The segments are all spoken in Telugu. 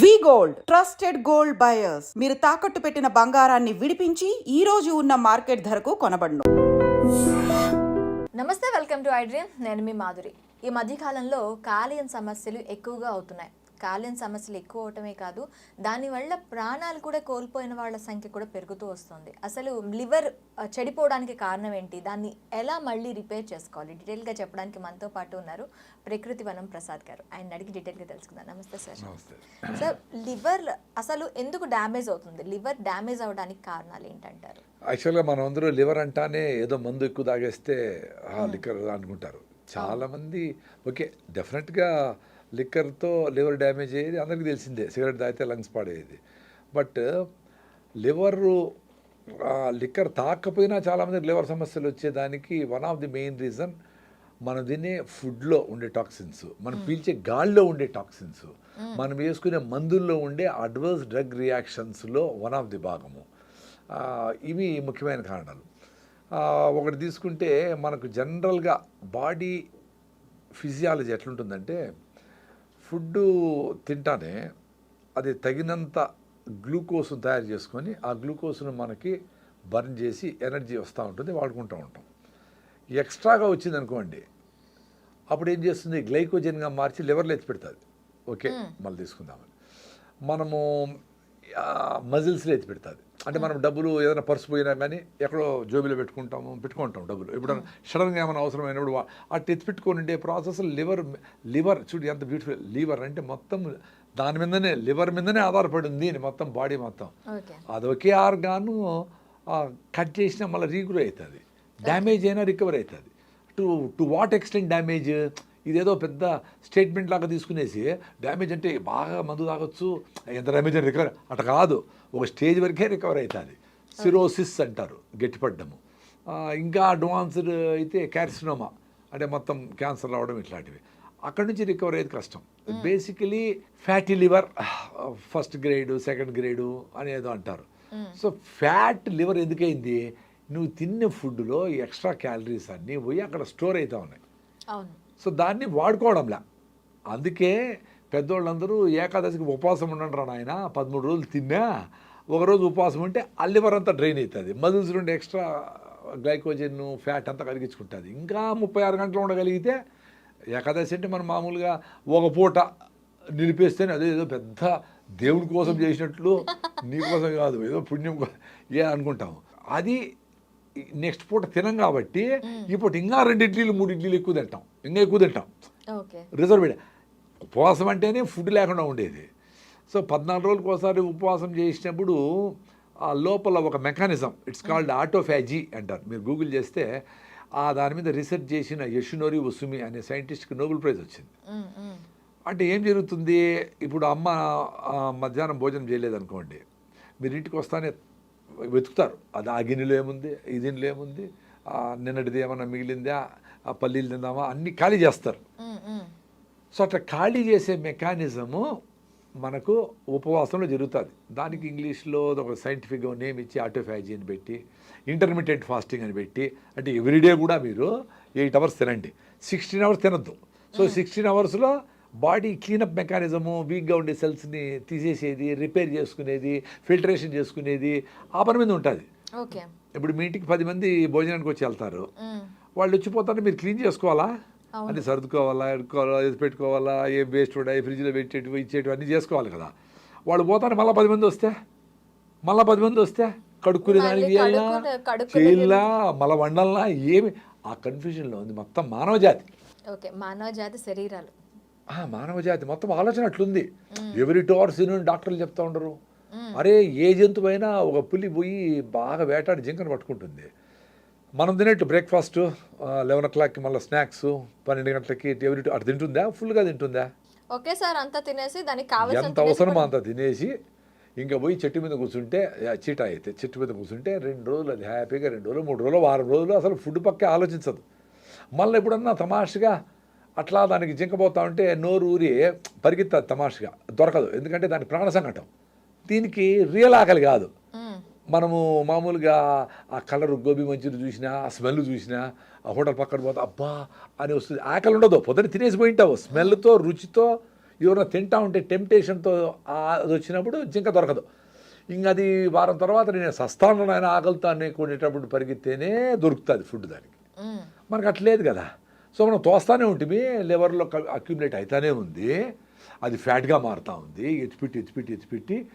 We gold trusted gold buyers. మీరు తాకట్టు పెట్టిన బంగారాన్ని విడిపించి ఈ రోజు ఉన్న మార్కెట్ ధరకు కొనబడను. నమస్తే వెల్కమ్ టు ఐడ్రీమ్ నేను మీ మాధురి. ఈ మధ్యకాలంలో కాలేయం సమస్యలు ఎక్కువగా అవుతున్నాయి. కాలేయం సమస్యలు ఎక్కువ అవటమే కాదు దానివల్ల ప్రాణాలు కూడా కోల్పోయిన వాళ్ళ సంఖ్య కూడా పెరుగుతూ వస్తుంది. అసలు లివర్ చెడిపోవడానికి కారణం ఏంటి? దాన్ని ఎలా మళ్ళీ రిపేర్ చేసుకోవాలి? డీటెయిల్గా చెప్పడానికి మనతో పాటు ఉన్నారు ప్రకృతి వనం ప్రసాద్ గారు. ఆయన అడిగి డీటెయిల్గా తెలుసుకుందాం. నమస్తే సార్. సార్ లివర్ అసలు ఎందుకు డ్యామేజ్ అవుతుంది? లివర్ డ్యామేజ్ అవడానికి కారణాలు ఏంటంటారు? యాక్చువల్గా మనం అందరూ లివర్ అంటానే ఏదో మందు ఎక్కువ తాగేస్తే లిక్కర్ అనుకుంటారు. చాలామంది ఓకే డెఫినెట్గా లిక్కర్తో లివర్ డ్యామేజ్ అయ్యేది అందరికీ తెలిసిందే. సిగరెట్ తాగితే లంగ్స్ పాడేది బట్ లివరు లిక్కర్ తాకపోయినా చాలామంది లివర్ సమస్యలు వచ్చేదానికి one of the main reason మనం తినే ఫుడ్లో ఉండే టాక్సిన్స్ మనం పీల్చే గాల్లో ఉండే టాక్సిన్స్ మనం వేసుకునే మందుల్లో ఉండే అడ్వర్స్ డ్రగ్ రియాక్షన్స్లో వన్ ఆఫ్ ది భాగము. ఇవి ముఖ్యమైన కారణాలు. ఒకటి తీసుకుంటే మనకు జనరల్గా బాడీ ఫిజియాలజీ ఎట్లుంటుందంటే ఫుడ్ తింటానే అది తగినంత గ్లూకోజ్ తయారు చేసుకొని ఆ గ్లూకోజ్ను మనకి బర్న్ చేసి ఎనర్జీ వస్తూ ఉంటుంది వాడుకుంటూ ఉంటాం. ఎక్స్ట్రాగా వచ్చింది అనుకోండి అప్పుడు ఏం చేస్తుంది? గ్లైకోజన్గా మార్చి లివర్లో ఎత్తి పెడుతుంది. ఓకే మళ్ళీ తీసుకుందామని. మనము మజిల్స్లో ఎత్తి పెడుతుంది. అంటే మనం డబ్బులు ఏదైనా పర్సు పోయినా కానీ ఎక్కడో జోబీలో పెట్టుకుంటాము పెట్టుకుంటాం డబ్బులు. ఇప్పుడు సడన్గా ఏమైనా అవసరమైనప్పుడు అటు ఎత్తి పెట్టుకొని ఉండే ప్రాసెస్ లివర్ లివర్ చూడు ఎంత బ్యూటిఫుల్ లివర్ అంటే మొత్తం దాని మీదనే లివర్ మీదనే ఆధారపడి ఉంది మొత్తం బాడీ మొత్తం. అది ఒకే ఆర్గాను కట్ చేసినా మళ్ళీ రీగ్రో అవుతుంది. డ్యామేజ్ అయినా రికవర్ అవుతుంది. To to what extent damage? ఇదేదో పెద్ద స్టేట్మెంట్ లాగా తీసుకునేసి డ్యామేజ్ అంటే బాగా మందు తాగొచ్చు. ఎంత డ్యామేజ్ అని రికవర్ అట్లా కాదు ఒక స్టేజ్ వరకే రికవర్ అవుతుంది సిరోసిస్ అంటారు గట్టిపడ్డము. ఇంకా అడ్వాన్స్డ్ అయితే క్యారిసినోమా అంటే మొత్తం క్యాన్సర్ రావడం ఇట్లాంటివి. అక్కడి నుంచి రికవర్ అయ్యేది కష్టం. Basically fatty liver first grade second grade అనేదో అంటారు. సో ఫ్యాట్ లివర్ ఎందుకైంది? నువ్వు తిన్న ఫుడ్లో ఎక్స్ట్రా క్యాలరీస్ అన్నీ పోయి అక్కడ స్టోర్ అవుతా ఉన్నాయి. అవును. సో దాన్ని వాడుకోవడంలా. అందుకే పెద్దోళ్ళందరూ ఏకాదశికి ఉపవాసం ఉండండి నాయన? పదమూడు రోజులు తిన్నా ఒకరోజు ఉపవాసం ఉంటే ఆ అంతా డ్రైన్ అవుతుంది మజిల్స్ నుండి ఎక్స్ట్రా గ్లైకోజన్ ఫ్యాట్ అంతా కలిగించుకుంటుంది ఇంకా ముప్పై ఆరు గంటలు ఉండగలిగితే ఏకాదశి అంటే మనం మామూలుగా ఒక పూట నిలిపేస్తేనే అదే ఏదో పెద్ద దేవుడి కోసం చేసినట్లు నీ కోసం కాదు ఏదో పుణ్యం ఏ అనుకుంటాము. అది నెక్స్ట్ పూట తినం కాబట్టి ఇప్పుడు ఇంకా రెండు ఇడ్లీలు మూడు ఇడ్లీలు ఎక్కువ తింటాం. ఇంకా ఎక్కువ తింటాం. ఓకే. రిజర్వ్ ఉపవాసం అంటేనే ఫుడ్ లేకుండా ఉండేది. సో పద్నాలుగు రోజులకు ఒకసారి ఉపవాసం చేసినప్పుడు ఆ లోపల ఒక మెకానిజం ఇట్స్ కాల్డ్ ఆటోఫాజీ అంటారు. మీరు గూగుల్ చేస్తే ఆ దాని మీద రీసెర్చ్ చేసిన యషునోరి ఉసుమి అనే సైంటిస్ట్కి నోబెల్ ప్రైజ్ వచ్చింది. అంటే ఏం జరుగుతుంది? ఇప్పుడు అమ్మ మధ్యాహ్నం భోజనం చేయలేదనుకోండి. మీరు ఇంటికి వస్తానే వెతుకుతారు. అది ఆ గిన్నెలో ఏముంది? ఈ దీనిలో ఏముంది? ఆ, నిన్నటిది ఏమన్నా మిగిలిందా? ఆ పల్లీలు తిందామా? అన్నీ ఖాళీ చేస్తారు. సో అట్లా ఖాళీ చేసే మెకానిజము మనకు ఉపవాసంలో జరుగుతుంది. దానికి ఇంగ్లీష్లో ఒక సైంటిఫిక్గా నేమ్ ఇచ్చి ఆటోఫాజీ అని పెట్టి ఇంటర్మీడియట్ ఫాస్టింగ్ అని పెట్టి అంటే ఎవ్రీడే కూడా మీరు ఎయిట్ అవర్స్ తినండి. సిక్స్టీన్ అవర్స్ తినద్దు. సో సిక్స్టీన్ అవర్స్లో బాడీ క్లీనప్ మెకానిజము వీక్గా ఉండే సెల్స్ని తీసేసేది రిపేర్ చేసుకునేది ఫిల్టరేషన్ చేసుకునేది ఆ పని మీద ఉంటుంది. ఓకే. ఇప్పుడు మీ ఇంటికి పది మంది భోజనానికి వచ్చి వెళ్తారు. వాళ్ళు వచ్చిపోతారు మీరు క్లీన్ చేసుకోవాలా? అన్ని సర్దుకోవాలా ఎడుకోవాలా ఎది పెట్టుకోవాలా ఏ వేస్ట్ ఉన్నాయి ఫ్రిడ్జ్లో పెట్టేటివి ఇచ్చేటివి అన్నీ చేసుకోవాలి కదా. వాళ్ళు పోతారు మళ్ళీ పది మంది వస్తే? మళ్ళీ పది మంది వస్తే? కడుక్కునే దానికి చేయాలా చేయాలా మళ్ళీ వండాలనా ఏమి? ఆ కన్ఫ్యూజన్లో ఉంది మొత్తం మానవ జాతి ఓకే మానవ జాతి శరీరాలు. మానవ జాతి మొత్తం ఆలోచన అట్లుంది. ఎవరి టూ అవర్స్ డాక్టర్లు చెప్తా ఉండరు. అరే ఏ జంతువు అయినా ఒక పులి పోయి బాగా వేటాడి జింకను పట్టుకుంటుంది. మనం తినేట్టు బ్రేక్ఫాస్ట్ లెవెన్ ఓ క్లాక్కి మళ్ళీ స్నాక్స్ పన్నెండు గంటలకి ఎవరి అటు తింటుందా? ఫుల్గా తింటుందా? ఒకేసారి అంతా తినేసి దానికి కావాల్సిన ఎంత అవసరమో అంత తినేసి ఇంకా పోయి చెట్టు మీద కూర్చుంటే చీట అయితే చెట్టు మీద కూర్చుంటే రెండు రోజులు అది హ్యాపీగా రెండు రోజులు మూడు రోజులు వారం రోజులు అసలు ఫుడ్ పక్కే ఆలోచించదు. మళ్ళీ ఎప్పుడన్నా తమాషగా అట్లా దానికి జింకపోతా ఉంటే నోరు ఊరి పరిగెత్తదు తమాషగా దొరకదు. ఎందుకంటే దాని ప్రాణ సంకటం దీనికి రియల్ ఆకలి కాదు. మనము మామూలుగా ఆ కలర్ గోబీ మంచూరి చూసినా ఆ స్మెల్ చూసినా ఆ హోటల్ పక్కన పోతే అబ్బా అని వస్తుంది. ఆకలి ఉండదు. పొద్దున తినేసి పోయింటావు స్మెల్తో రుచితో ఎవరైనా తింటా ఉంటే టెంప్టేషన్తో అది వచ్చినప్పుడు జింక దొరకదు. ఇంక అది వారం తర్వాత నేను సస్తాను ఆయన ఆకలితో అనేకునేటప్పుడు పరిగెత్తేనే దొరుకుతుంది ఫుడ్ దానికి. మనకు అట్లేదు కదా. సో మనం తోస్తానే ఉంటుంది లివర్లో అక్యుములేట్ అవుతానే ఉంది. అది ఫ్యాట్గా మారుతూ ఉంది. ఎత్తిపెట్టి ఎత్తిపెట్టి ఎత్తిపెట్టి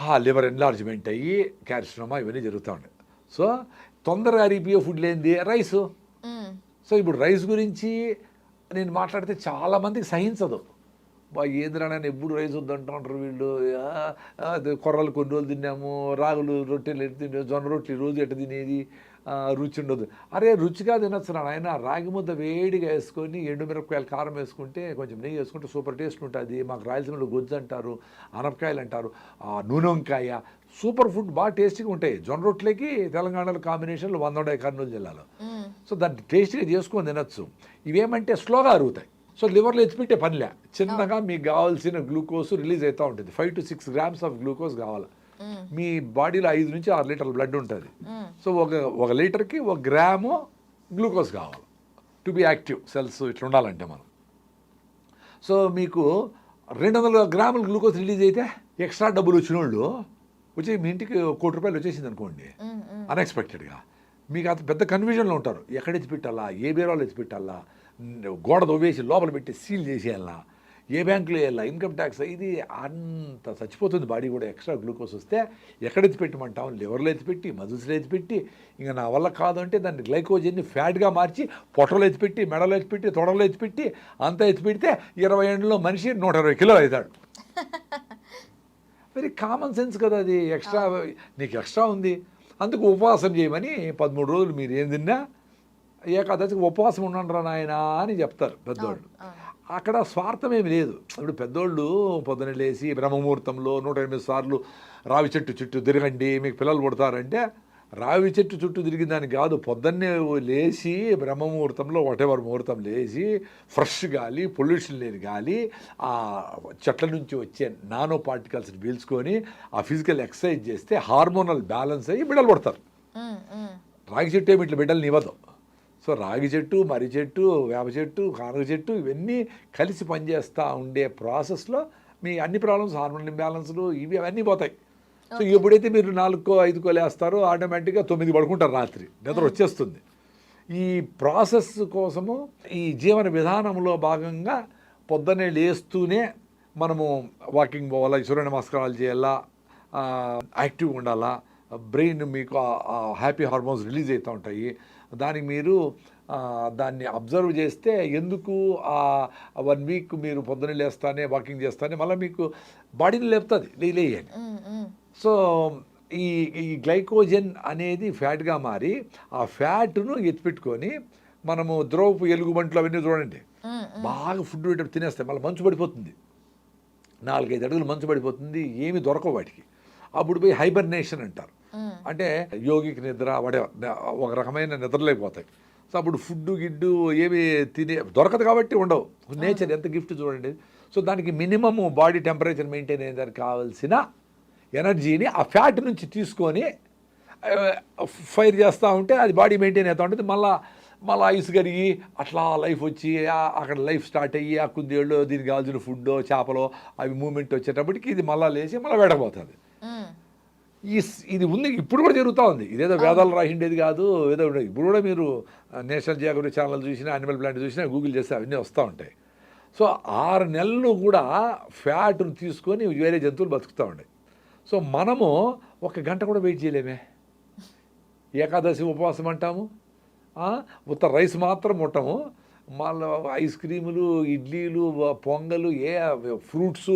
ఆ లివర్ ఎన్లార్జ్మెంట్ అయ్యి క్యాల్షియమా ఇవన్నీ జరుగుతూ ఉన్నాయి. సో తొందరగా అరిగిపోయే ఫుడ్ లేనిది రైసు. సో ఇప్పుడు రైస్ గురించి నేను మాట్లాడితే చాలామందికి సహించదు. బా ఏందిరా నేను ఎప్పుడు రైస్ వద్దంటారు వీళ్ళు? కొర్రలు కొన్ని రోజులు తిన్నాము రాగులు రొట్టెలు ఎట్టు తినే జొన్న రొట్టెలు రోజు ఎట్ట తినేది? రుచి ఉండదు. అరే రుచిగా తినొచ్చు ఆయన రాగి ముద్ద వేడిగా వేసుకొని ఎండుమిరపకాయలు కారం వేసుకుంటే కొంచెం నెయ్యి వేసుకుంటే సూపర్ టేస్ట్ ఉంటుంది. మాకు రాయలసీమలో గొజ్జు అంటారు అనపకాయలు అంటారు ఆ, నూనె వంకాయ సూపర్ ఫుడ్ బాగా టేస్టీగా ఉంటాయి. జొన్న రొట్టెలకి తెలంగాణలో కాంబినేషన్లు వంద ఉన్నాయి కర్నూలు జిల్లాలో. సో దాన్ని టేస్ట్గా చేసుకొని తినొచ్చు. ఇవేమంటే స్లోగా అరుగుతాయి. సో లివర్లో ఎత్తిపెట్టే పనిలే. చిన్నగా మీకు కావాల్సిన గ్లూకోజ్ రిలీజ్ అవుతూ ఉంటుంది. Five to six grams of glucose కావాలి. మీ బాడీలో ఐదు నుంచి ఆరు లీటర్ల బ్లడ్ ఉంటుంది. సో ఒక ఒక లీటర్కి ఒక గ్రాము గ్లూకోజ్ కావాలి. టు బి యాక్టివ్ సెల్స్ ఇట్లా ఉండాలంటే మనం. సో మీకు రెండు వందల గ్రాముల గ్లూకోజ్ రిలీజ్ అయితే ఎక్స్ట్రా డబ్బులు వచ్చిన వాళ్ళు వచ్చి మీ ఇంటికి కోటి రూపాయలు వచ్చేసింది అనుకోండి. అన్ఎక్స్పెక్టెడ్గా మీకు అంత పెద్ద కన్ఫ్యూజన్లో ఉంటారు. ఎక్కడ ఎత్తి పెట్టాలా ఏ బీరాలో ఎత్తి పెట్టాలా గోడ దొవ్వేసి లోపల పెట్టి సీల్ చేసేయాలా ఏ బ్యాంకులో వేయాలా ఇన్కమ్ ట్యాక్స్ ఇది అంత చచ్చిపోతుంది. బాడీ కూడా ఎక్స్ట్రా గ్లూకోజ్ వస్తే ఎక్కడ ఎత్తి పెట్టమంటాం? లివర్లో ఎత్తిపెట్టి మజిల్స్లో ఎత్తిపెట్టి ఇంకా నా వల్ల కాదు అంటే దాన్ని గ్లైకోజన్ని ఫ్యాట్గా మార్చి పొట్టలో ఎత్తిపెట్టి మెడలో ఎత్తిపెట్టి తొడలో ఎత్తిపెట్టి అంతా ఎత్తిపెడితే ఇరవై ఏళ్ళలో మనిషి నూట ఇరవై కిలో అవుతాడు. వెరీ కామన్ సెన్స్ కదా అది. ఎక్స్ట్రా నీకు ఎక్స్ట్రా ఉంది. అందుకు ఉపవాసం చేయమని పదమూడు రోజులు మీరు ఏం తిన్నా ఏకాదశికి ఉపవాసం ఉండండిరా నాయన అని చెప్తారు పెద్దోళ్ళు. అక్కడ స్వార్థం ఏమి లేదు ఇప్పుడు పెద్దోళ్ళు పొద్దున లేచి బ్రహ్మముహూర్తంలో నూట ఎనిమిది సార్లు రావి చెట్టు చుట్టూ తిరగండి మీకు పిల్లలు పుడతారంటే రావి చెట్టు చుట్టూ తిరిగిన దానికి కాదు పొద్దున్నే లేచి బ్రహ్మముహూర్తంలో ఒకటెవర్ ముహూర్తం లేచి ఫ్రెష్ గాలి పొల్యూషన్ లేని గాలి ఆ చెట్ల నుంచి వచ్చే నానో పార్టికల్స్ని పీల్చుకొని ఆ ఫిజికల్ ఎక్సర్సైజ్ చేస్తే హార్మోనల్ బ్యాలెన్స్ అయ్యి బిడ్డలు పడతారు. మ్మ్. రాగి చెట్టు ఏమి ఇట్లా బిడ్డలు నివ్వదు సో రాగి చెట్టు మర్రి చెట్టు వేప చెట్టు కానుగ చెట్టు ఇవన్నీ కలిసి పనిచేస్తూ ఉండే ప్రాసెస్లో మీ అన్ని ప్రాబ్లమ్స్ హార్మోన్ ఇంబ్యాలెన్స్లు ఇవి అవన్నీ పోతాయి. సో ఎప్పుడైతే మీరు నాలుగుకో ఐదుకో లేస్తారో ఆటోమేటిక్గా తొమ్మిది పడుకుంటారు రాత్రి. నిద్ర వచ్చేస్తుంది. ఈ ప్రాసెస్ కోసము ఈ జీవన విధానంలో భాగంగా పొద్దున్నే లేస్తూనే మనము వాకింగ్ పోవాలా సూర్య నమస్కారాలు చేయాలా యాక్టివ్గా ఉండాలా బ్రెయిన్ మీకు హ్యాపీ హార్మోన్స్ రిలీజ్ అవుతూ ఉంటాయి. దానికి మీరు దాన్ని అబ్జర్వ్ చేస్తే ఎందుకు ఆ వన్ వీక్ మీరు పొద్దున్న లేస్తానే వాకింగ్ చేస్తానే మళ్ళీ మీకు బాడీని లేపుతుంది లేయని. సో ఈ ఈ గ్లైకోజన్ అనేది ఫ్యాట్గా మారి ఆ ఫ్యాట్ను ఎత్తిపెట్టుకొని మనము ద్రవపు ఎలుగుబంట్లు అవన్నీ చూడండి. బాగా ఫుడ్ పెట్టేటప్పుడు తినేస్తాయి మళ్ళీ మంచు పడిపోతుంది నాలుగైదు అడుగులు మంచు పడిపోతుంది ఏమి దొరకవు వాటికి అప్పుడు పోయి హైబర్నేషన్ అంటారు. అంటే యోగికి నిద్ర వడే ఒక రకమైన నిద్రలేకపోతాయి. సో అప్పుడు ఫుడ్ గిడ్డు ఏమి తినే దొరకదు కాబట్టి ఉండవు. నేచర్ ఎంత గిఫ్ట్ చూడండి. సో దానికి మినిమమ్ బాడీ టెంపరేచర్ మెయింటైన్ అయ్యేదానికి కావాల్సిన ఎనర్జీని ఆ ఫ్యాట్ నుంచి తీసుకొని ఫైర్ చేస్తూ ఉంటే అది బాడీ మెయింటైన్ అవుతూ ఉంటుంది. మళ్ళా మళ్ళీ ఐస్ కరిగి అట్లా లైఫ్ వచ్చి అక్కడ లైఫ్ స్టార్ట్ అయ్యి ఆ కుందేళ్ళు దీనికి కావాల్సిన ఫుడ్ చేపలు అవి మూమెంట్ వచ్చేటప్పటికి ఇది మళ్ళీ లేచి మళ్ళీ వేడకపోతుంది. ఈ ఇది ఉంది ఇప్పుడు కూడా జరుగుతూ ఉంది. ఇదేదో వేదాలు రాసిండేది కాదు ఏదో ఉండేది. ఇప్పుడు కూడా మీరు నేషనల్ జియోగ్రఫీ ఛానల్ చూసినా అనిమల్ ప్లాంట్ చూసినా గూగుల్ చేస్తే అవన్నీ వస్తూ ఉంటాయి. సో ఆరు నెలలు కూడా ఫ్యాట్ను తీసుకొని వేరే జంతువులు బతుకుతూ ఉన్నాయి సో మనము ఒక గంట కూడా వెయిట్ చేయలేమే. ఏకాదశి ఉపవాసం అంటాము ఉత్త రైస్ మాత్రం ముట్టము. మళ్ళీ ఐస్ క్రీములు ఇడ్లీలు పొంగలు ఏ ఫ్రూట్స్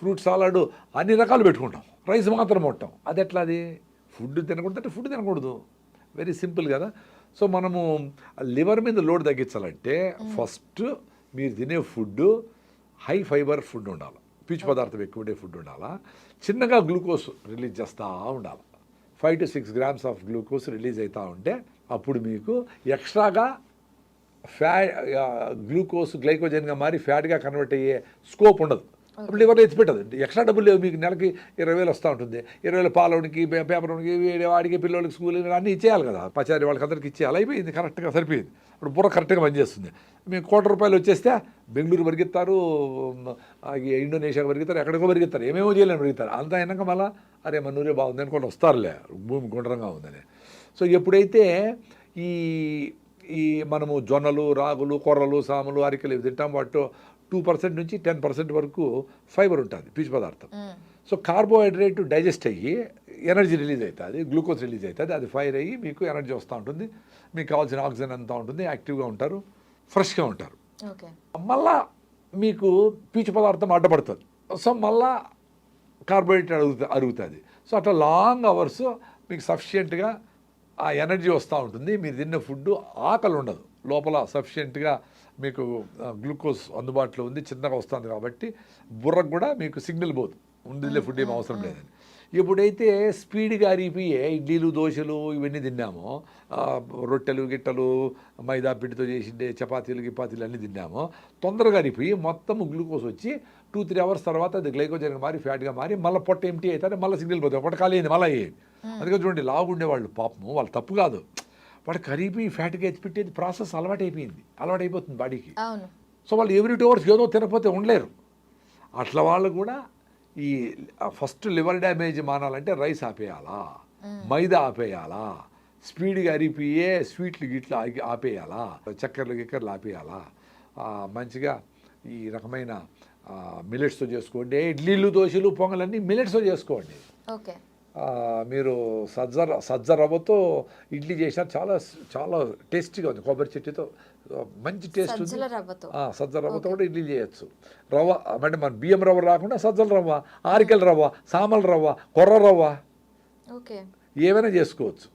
ఫ్రూట్ సాలాడ్ అన్ని రకాలు పెట్టుకుంటాం. రైస్ మాత్రం ముట్టాం. అది ఎట్లా అది ఫుడ్ తినకూడదు. అంటే ఫుడ్ తినకూడదు. వెరీ సింపుల్ కదా. సో మనము లివర్ మీద లోడ్ తగ్గించాలంటే ఫస్ట్ మీరు తినే ఫుడ్ హై ఫైబర్ ఫుడ్ ఉండాలి. పీచు పదార్థం ఎక్కువ ఉండే ఫుడ్ ఉండాలా. చిన్నగా గ్లూకోజ్ రిలీజ్ చేస్తూ ఉండాలి. Five to six grams of glucose release అవుతూ ఉంటే అప్పుడు మీకు ఎక్స్ట్రాగా ఫ్యా గ్లూకోజ్ గ్లైకోజన్గా మారి ఫ్యాట్గా కన్వర్ట్ అయ్యే స్కోప్ ఉండదు. అప్పుడు అయితే పెట్టదు ఎక్స్ట్రా డబ్బులు లేవు మీకు నెలకి ఇరవై వేలు వస్తూ ఉంటుంది. ఇరవై వేలు పాలవునికి పేపర్కి వాడికి పిల్లలకి స్కూల్ అన్నీ ఇచ్చేయాలి కదా. పచారి వాళ్ళకి అందరికి ఇచ్చేయాలి. అయిపోయింది కరెక్ట్గా సరిపోయింది. ఇప్పుడు బుర్ర కరెక్ట్గా పనిచేస్తుంది. మేము కోటి రూపాయలు వచ్చేస్తే బెంగళూరు పరిగెత్తారు ఆ, ఇండోనేషియా పరిగెత్తారు ఎక్కడికో పరిగెత్తారు. ఏమేమో చేయలేని పరిగెత్తారు. అంతా అయినాక మళ్ళీ అరే మన బాగుంది అనుకోండి వస్తారులే. భూమి గుండ్రంగా ఉందని. సో ఎప్పుడైతే ఈ ఈ మనము జొన్నలు రాగులు కొర్రలు సాములు అరికెలు ఇవి తింటాం వాటితో టూ పర్సెంట్ నుంచి టెన్ పర్సెంట్ వరకు ఫైబర్ ఉంటుంది పీచు పదార్థం. సో కార్బోహైడ్రేట్ డైజెస్ట్ అయ్యి ఎనర్జీ రిలీజ్ అవుతుంది గ్లూకోజ్ రిలీజ్ అవుతుంది అది ఫైర్ అయ్యి మీకు ఎనర్జీ వస్తూ ఉంటుంది మీకు కావాల్సిన ఆక్సిజన్ అంతా ఉంటుంది యాక్టివ్గా ఉంటారు ఫ్రెష్గా ఉంటారు. మళ్ళా మీకు పీచు పదార్థం అడ్డపడుతుంది. సో మళ్ళా కార్బోహైడ్రేట్ అడుగుతా అరుగుతుంది. సో అట్లా లాంగ్ అవర్స్ మీకు సఫిషియెంట్గా ఆ ఎనర్జీ వస్తూ ఉంటుంది మీరు తిన్న ఫుడ్ ఆకలి ఉండదు లోపల సఫిషియెంట్గా మీకు గ్లూకోజ్ అందుబాటులో ఉంది చిన్నగా వస్తుంది కాబట్టి బుర్రకు కూడా మీకు సిగ్నల్ పోదు. ఉండిలే ఫుడ్ ఏం అవసరం లేదని. ఎప్పుడైతే స్పీడ్గా అరిగిపోయే ఇడ్లీలు దోశలు ఇవన్నీ తిన్నామో. రొట్టెలు గిట్టలు మైదా పిండితో చేసిండే చపాతీలు గిపాతీలు అన్నీ తిన్నామో. తొందరగా అరిగిపోయి మొత్తం గ్లూకోజ్ వచ్చి టూ త్రీ అవర్స్ తర్వాత అది గ్లైకోజన్గా మారి ఫ్యాట్గా మారి మళ్ళీ పొట్ట ఎంటీ అవుతుంది మళ్ళీ సిగ్నల్ పోతుంది. పొట్ట ఖాళీ అయింది మళ్ళీ అయ్యేది. అందుకే చూడండి లాగుండేవాళ్ళు పాపము. వాళ్ళు తప్పు కాదు. వాడు కరిగిపోయి ఫ్యాట్గా ఎత్తిపెట్టేది ప్రాసెస్ అలవాటైపోయింది అలవాటైపోతుంది బాడీకి. సో వాళ్ళు ఎవ్రీ టూ అవర్స్ ఏదో తినకపోతే ఉండలేరు. అట్లా వాళ్ళు కూడా ఈ ఫస్ట్ లివర్ డ్యామేజ్ మానాలంటే రైస్ ఆపేయాలా? మైదా ఆపేయాలా? స్పీడ్గా అరిపియే స్వీట్లు గిట్లు ఆగి- ఆపేయాలా? చక్కెరలు గిక్కర్లు ఆపేయాలా? మంచిగా ఈ రకమైన మిలెట్స్తో చేసుకోండి. ఇడ్లీలు దోశలు పొంగలన్నీ మిలెట్స్తో చేసుకోండి. మీరు సజ్జ సజ్జ రవ్వతో ఇడ్లీ చేసినా చాలా చాలా టేస్టీగా ఉంది. కొబ్బరి చెట్టుతో మంచి టేస్ట్ ఉంది. సజ్జల రవ్వతో ఆ, సజ్జ రవ్వతో కూడా ఇడ్లీ చేయొచ్చు. రవ్వ అంటే మన బియ్యం రవ్వ రాకుండా సజ్జల రవ్వ ఆరికల రవ్వ సామల రవ్వ కొర్ర రవ్వ ఓకే. ఏమైనా చేసుకోవచ్చు.